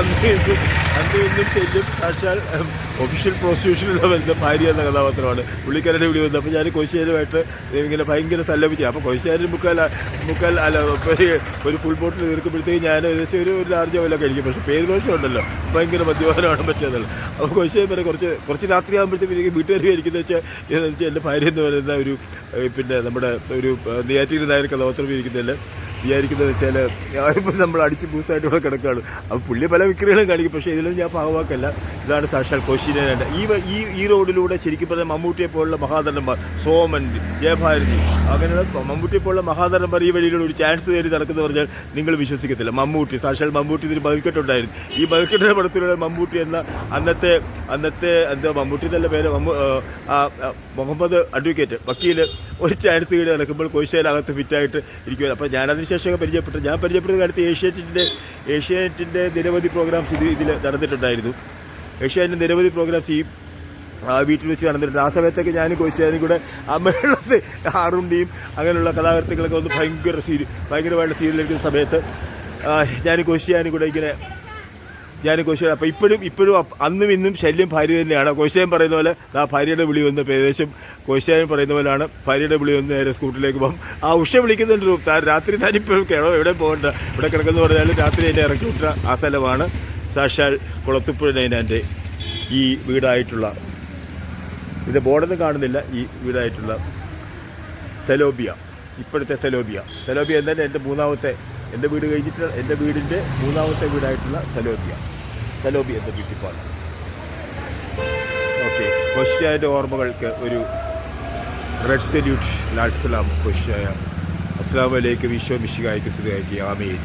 അന്ന് ചെല്ലും. സാക്ഷാൽ ഒഫീഷ്യൽ പ്രോസിക്യൂഷനിലുള്ള വരുന്ന ഭാര്യ എന്ന കഥാപാത്രമാണ്. പുള്ളിക്കാരുടെ വിളി വന്നത് അപ്പോൾ ഞാൻ കോശിയാരുമായിട്ട് ഇങ്ങനെ ഭയങ്കര സല്ലപിച്ചു. അപ്പോൾ കോശിയാരും മുക്കാൽ മുക്കാൽ അല്ല ഒരു ഫുൾ ബോട്ടിൽ തീർക്കുമ്പോഴത്തേക്ക് ഞാൻ ഏകദേശം ഒരു ഒരു ലാർജ് വല്ല കഴിക്കും പക്ഷേ പേര് ദോഷമുണ്ടല്ലോ. ഭയങ്കര മദ്യപാനമാണ് പറ്റിയതല്ലോ. അപ്പോൾ കോശിയായി വരെ കുറച്ച് കുറച്ച് രാത്രി ആകുമ്പോഴത്തേക്ക് വീട്ടുകാർ വിചാരിക്കുന്നത് വെച്ചാൽ എന്റെ ഭാര്യ എന്ന് പറയുന്ന ഒരു പിന്നെ നമ്മുടെ ഒരു നെയ്യാറ്റിരി നായർ കഥാപാത്രം ഇരിക്കുന്നതിൽ വിചാരിക്കുന്നത് വെച്ചാൽ ഞാനിപ്പോൾ നമ്മൾ അടിച്ച് ബൂസായിട്ട് ഇവിടെ കിടക്കുകയാണ് അപ്പോൾ പുള്ളി പല വിക്രികളും കാണിക്കും. പക്ഷേ ഇതിലൊന്നും ഞാൻ ഭാഗമാക്കല്ല ഇതാണ് സാക്ഷാൽ കോശിനേണ്ട ഈ ഈ ഈ റോഡിലൂടെ ശരിക്കും പറഞ്ഞാൽ മമ്മൂട്ടിയെ പോലുള്ള മഹാതരന്മാർ സോമൻ ജയഭാരതി അങ്ങനെയുള്ള മമ്മൂട്ടിയെ പോലുള്ള മഹാതരന്മാർ ഈ വഴിയിലൂടെ ഒരു ചാൻസ് തേടി നടക്കുന്നത് പറഞ്ഞാൽ നിങ്ങൾ വിശ്വസിക്കത്തില്ല. മമ്മൂട്ടി സാക്ഷാൽ മമ്മൂട്ടി ഇതിന് ബൽക്കെട്ടുണ്ടായിരുന്നു ഈ ബൽക്കെട്ടിന്റെ പടത്തിലൂടെ മമ്മൂട്ടി എന്ന അന്നത്തെ അന്നത്തെ എന്താ മമ്മൂട്ടി തന്നെ പേര് മുഹമ്മദ് അഡ്വക്കേറ്റ് വക്കീൽ ഒരു ചാൻസ് കയറി നടക്കുമ്പോൾ കോശയിലകത്ത് ഫിറ്റായിട്ട് ഇരിക്കുമല്ലോ അപ്പോൾ ഞാനതിന് ശേഷമൊക്കെ പരിചയപ്പെട്ടു. ഞാൻ പരിചയപ്പെട്ട കാലത്ത് ഏഷ്യാറ്റിന്റെ ഏഷ്യാനെറ്റിന്റെ നിരവധി പ്രോഗ്രാംസ് ഇത് ഇതിൽ നടന്നിട്ടുണ്ടായിരുന്നു. ഏഷ്യാനെറ്റിന്റെ നിരവധി പ്രോഗ്രാംസ് ഈ വീട്ടിൽ വെച്ച് നടന്നിട്ടുണ്ട്. ആ സമയത്തൊക്കെ ഞാൻ കോശിയാനും കൂടെ അമ്മയുള്ളത് ആറുണ്ടിയും അങ്ങനെയുള്ള കഥാകൃത്തുക്കളൊക്കെ വന്ന് ഭയങ്കര സീരി ഭയങ്കരമായിട്ട് സീരിയലെടുക്കുന്ന സമയത്ത് ഞാൻ കോശിയാനും കൂടെ ഇങ്ങനെ ഞാൻ കോശിയാണ് അപ്പോൾ ഇപ്പോഴും ഇപ്പോഴും അന്നും ഇന്നും ശല്യം ഭാര്യ തന്നെയാണ്. കോശയം പറയുന്ന പോലെ ആ ഭാര്യയുടെ വിളി വന്ന് ഏകദേശം കോശയാൻ പറയുന്ന പോലെയാണ്. ഭാര്യയുടെ വിളി വന്ന് നേരെ സ്കൂട്ടിലേക്ക് പോകും. ആ ഉഷ വിളിക്കുന്നുണ്ട്. രാത്രി താനിപ്പോഴും കേണോ എവിടെ പോകണ്ട. ഇവിടെ കിടക്കുന്ന പറഞ്ഞാലും രാത്രി എന്നെ ഇറക്കി വിട്ട ആ സ്ഥലമാണ്. സാക്ഷാൽ കുളത്തുപ്പുഴ നൈനാന്റെ ഈ വീടായിട്ടുള്ള ഇത് ബോർഡൊന്നും കാണുന്നില്ല ഈ വീടായിട്ടുള്ള സെലോബിയ ഇപ്പോഴത്തെ സെലോബിയ. സെലോബിയ എന്നാൽ എന്റെ മൂന്നാമത്തെ എന്റെ വീട് കഴിഞ്ഞിട്ട് എന്റെ വീടിന്റെ മൂന്നാമത്തെ വീടായിട്ടുള്ള സെലോബിയ. സെലോബിയ എന്ന ബ്യൂട്ടിപ്പാണ് ഓക്കെ കൊശ്യായന്റെ ഓർമ്മകൾക്ക് ഒരു റെഡ് സല്യൂട്ട് ലാൽസലാം കൊഷ്യായ അസ്സാം വലൈക്കും വിശ്വ മിഷികായ്ക്ക് സ്ഥിതിയാക്കി ആമീൻ.